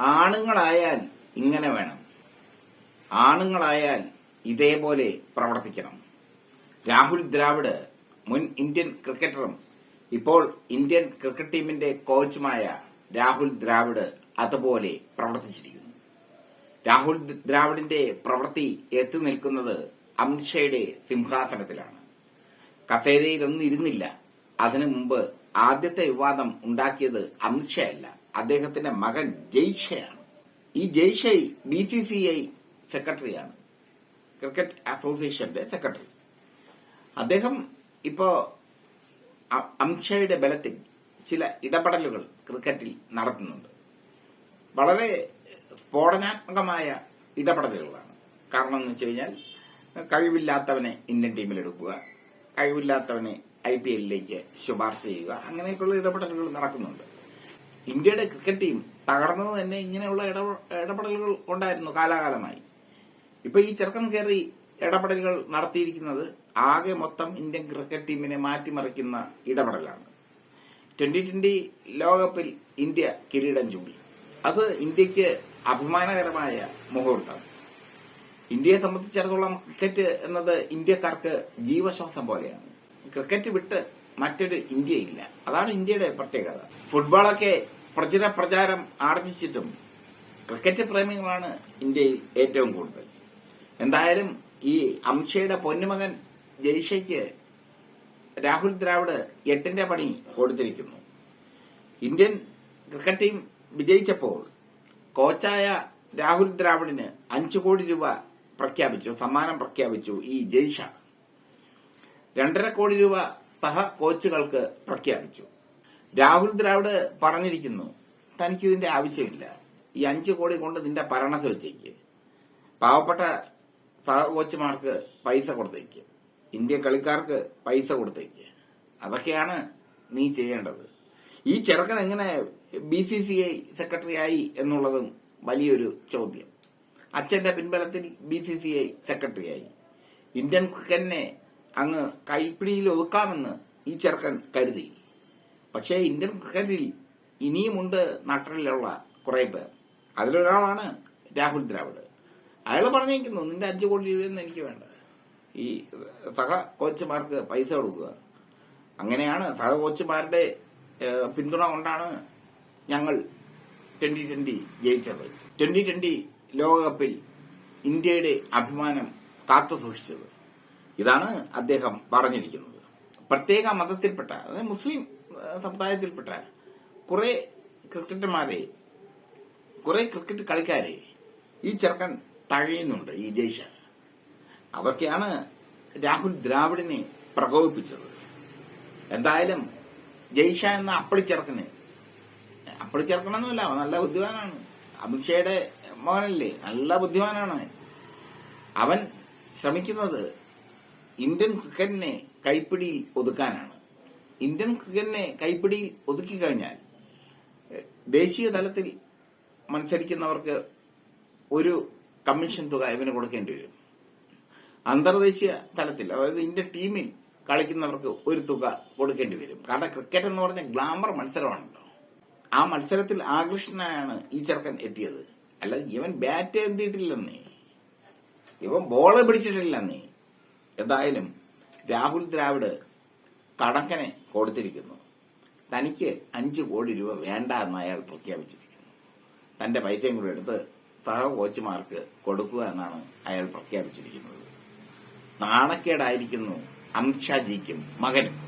ആണുങ്ങളായാൽ ഇങ്ങനെ വേണം. ആണുങ്ങളായാൽ ഇതേപോലെ പ്രവർത്തിക്കണം. രാഹുൽ ദ്രാവിഡ് മുൻ ഇന്ത്യൻ ക്രിക്കറ്ററും ഇപ്പോൾ ഇന്ത്യൻ ക്രിക്കറ്റ് ടീമിന്റെ കോച്ചുമായ രാഹുൽ ദ്രാവിഡ് അതുപോലെ പ്രവർത്തിച്ചിരിക്കുന്നു. രാഹുൽ ദ്രാവിഡിന്റെ പ്രവൃത്തി എത്തി നിൽക്കുന്നത് അമിത്ഷയുടെ സിംഹാസനത്തിലാണ്. കസേരയിലൊന്നും ഇരുന്നില്ല. അതിനു മുമ്പ് ആദ്യത്തെ വിവാദം ഉണ്ടാക്കിയത് അമിത്ഷയല്ല അദ്ദേഹത്തിന്റെ മകൻ ജയ്ഷയാണ്. ഈ ജെയ്ഷൈ ബി സി സി ഐ സെക്രട്ടറിയാണ്. ക്രിക്കറ്റ് അസോസിയേഷന്റെ സെക്രട്ടറി. അദ്ദേഹം ഇപ്പോ അംഷയുടെ ബലത്തിൽ ചില ഇടപെടലുകൾ ക്രിക്കറ്റിൽ നടത്തുന്നുണ്ട്. വളരെ സ്ഫോടനാത്മകമായ ഇടപെടലുകളാണ്. കാരണം എന്ന് വെച്ച് കഴിഞ്ഞാൽ കഴിവില്ലാത്തവനെ ഇന്ത്യൻ ടീമിൽ എടുക്കുക കഴിവില്ലാത്തവനെ ഐ പി എല്ലിലേക്ക് ശുപാർശ ചെയ്യുക അങ്ങനെയൊക്കെയുള്ള ഇടപെടലുകൾ നടക്കുന്നുണ്ട്. ഇന്ത്യയുടെ ക്രിക്കറ്റ് ടീം തകർന്നത് തന്നെ ഇങ്ങനെയുള്ള ഇടപെ- ഇടപെടലുകൾ ഉണ്ടായിരുന്നു കാലാകാലമായി. ഇപ്പൊ ഈ ചെറുക്കൻ കയറി ഇടപെടലുകൾ നടത്തിയിരിക്കുന്നത് ആകെ മൊത്തം ഇന്ത്യൻ ക്രിക്കറ്റ് ടീമിനെ മാറ്റിമറിക്കുന്ന ഇടപെടലാണ്. ട്വന്റി ട്വന്റി ലോകകപ്പിൽ ഇന്ത്യ കിരീടം ചൂടി അത് ഇന്ത്യയ്ക്ക് അഭിമാനകരമായ മുഹൂർത്തം. ഇന്ത്യയെ സംബന്ധിച്ചിടത്തോളം ക്രിക്കറ്റ് എന്നത് ഇന്ത്യക്കാർക്ക് ജീവശ്വാസം പോലെയാണ്. ക്രിക്കറ്റ് വിട്ട് മറ്റൊരു ഇന്ത്യയില്ല അതാണ് ഇന്ത്യയുടെ പ്രത്യേകത. ഫുട്ബോളൊക്കെ പ്രചുര പ്രചാരം ആർജിച്ചിട്ടും ക്രിക്കറ്റ് പ്രേമികളാണ് ഇന്ത്യയിൽ ഏറ്റവും കൂടുതൽ. എന്തായാലും ഈ അംശയുടെ പൊന്നുമകൻ ജയ്ഷയ്ക്ക് രാഹുൽ ദ്രാവിഡ് എട്ടിന്റെ പണി കൊടുത്തിരിക്കുന്നു. ഇന്ത്യൻ ക്രിക്കറ്റ് ടീം വിജയിച്ചപ്പോൾ കോച്ചായ രാഹുൽ ദ്രാവിഡിന് അഞ്ചു കോടി രൂപ പ്രഖ്യാപിച്ചു സമ്മാനം പ്രഖ്യാപിച്ചു ഈ ജയ്ഷ. രണ്ടര കോടി രൂപ സഹ കോച്ചുകൾക്ക് പ്രഖ്യാപിച്ചു. രാഹുൽ ദ്രാവിഡ് പറഞ്ഞിരിക്കുന്നു തനിക്ക് ഇതിന്റെ ആവശ്യമില്ല. ഈ അഞ്ചു കോടി കൊണ്ട് നിന്റെ ഭരണത്തിൽ വെച്ചേക്ക് പാവപ്പെട്ട സഹ കോച്ചുമാർക്ക് പൈസ കൊടുത്തേക്ക്. ഇന്ത്യൻ കളിക്കാർക്ക് പൈസ കൊടുത്തേക്ക്. അതൊക്കെയാണ് നീ ചെയ്യേണ്ടത്. ഈ ചെറുക്കൻ എങ്ങനെ B C C I secretary ആയി എന്നുള്ളതും വലിയൊരു ചോദ്യം. അച്ഛന്റെ പിൻബലത്തിൽ B C C I secretary ആയി. ഇന്ത്യൻ ക്രിക്കറ്റിനെ അങ്ങ് കൈപ്പിടിയിൽ ഒതുക്കാമെന്ന് ഈ ചെറുക്കൻ കരുതി. പക്ഷേ ഇന്ത്യൻ ക്രിക്കറ്റിൽ ഇനിയുമുണ്ട് നട്ടലിലുള്ള കുറെ പേർ. അതിലൊരാളാണ് രാഹുൽ ദ്രാവിഡ്. അയാൾ പറഞ്ഞേക്കുന്നു നിന്റെ അഞ്ചു കോടി രൂപയൊന്നും എനിക്ക് വേണ്ട. ഈ സഹ കോച്ചുമാർക്ക് പൈസ കൊടുക്കുക. അങ്ങനെയാണ് സഹ കോച്ചുമാരുടെ പിന്തുണ കൊണ്ടാണ് ഞങ്ങൾ ട്വന്റി ട്വന്റി ജയിച്ചത്. ട്വന്റി ട്വന്റി ലോകകപ്പിൽ ഇന്ത്യയുടെ അഭിമാനം കാത്തു സൂക്ഷിച്ചത്. ഇതാണ് അദ്ദേഹം പറഞ്ഞിരിക്കുന്നത്. പ്രത്യേക മതത്തിൽപ്പെട്ട അതായത് മുസ്ലിം സമുദായത്തിൽപ്പെട്ട കുറെ ക്രിക്കറ്റർമാരെ കുറെ ക്രിക്കറ്റ് കളിക്കാരെ ഈ ചെറുക്കൻ തഴയുന്നുണ്ട് ഈ ജയ്ഷ. അതൊക്കെയാണ് രാഹുൽ ദ്രാവിഡിനെ പ്രകോപിപ്പിച്ചത്. എന്തായാലും ജയ്ഷ എന്ന അപ്പളിച്ചെറുക്കന് അപ്പളിച്ചെറുക്കണമെന്നല്ല നല്ല ബുദ്ധിമാനാണ്. അമിത്ഷയുടെ മോനല്ലേ നല്ല ബുദ്ധിമാനാണ്. അവൻ ശ്രമിക്കുന്നത് ഇന്ത്യൻ ക്രിക്കറ്റിനെ കൈപ്പിടിയിൽ ഒതുക്കാനാണ്. ഇന്ത്യൻ ക്രിക്കറ്റിനെ കൈപ്പിടിയിൽ ഒതുക്കി കഴിഞ്ഞാൽ ദേശീയ തലത്തിൽ മത്സരിക്കുന്നവർക്ക് ഒരു കമ്മീഷൻ തുക ഇവന് കൊടുക്കേണ്ടി വരും. അന്തർദേശീയ തലത്തിൽ അതായത് ഇന്ത്യൻ ടീമിൽ കളിക്കുന്നവർക്ക് ഒരു തുക കൊടുക്കേണ്ടി വരും. കാരണം ക്രിക്കറ്റ് എന്ന് പറഞ്ഞ ഗ്ലാമർ മത്സരമാണല്ലോ. ആ മത്സരത്തിൽ ആകൃഷ്ടനായാണ് ഈ ചെറുക്കൻ എത്തിയത്. അല്ല ഇവൻ ബാറ്റ് എന്തിയിട്ടില്ലെന്നേ ഇവൻ ബോൾ പിടിച്ചിട്ടില്ലെന്നേ. എന്തായാലും രാഹുൽ ദ്രാവിഡ് കടക്കനെ കൊടുത്തിരിക്കുന്നു. തനിക്ക് അഞ്ച് കോടി രൂപ വേണ്ട എന്ന് അയാൾ പ്രഖ്യാപിച്ചിരിക്കുന്നു. തന്റെ പൈസയും കൂടെ എടുത്ത് സഹ കോച്ചുമാർക്ക് കൊടുക്കുക എന്നാണ് അയാൾ പ്രഖ്യാപിച്ചിരിക്കുന്നത്. നാണക്കേടായിരിക്കുന്നു അമിത്ഷാജിക്കും മകനും.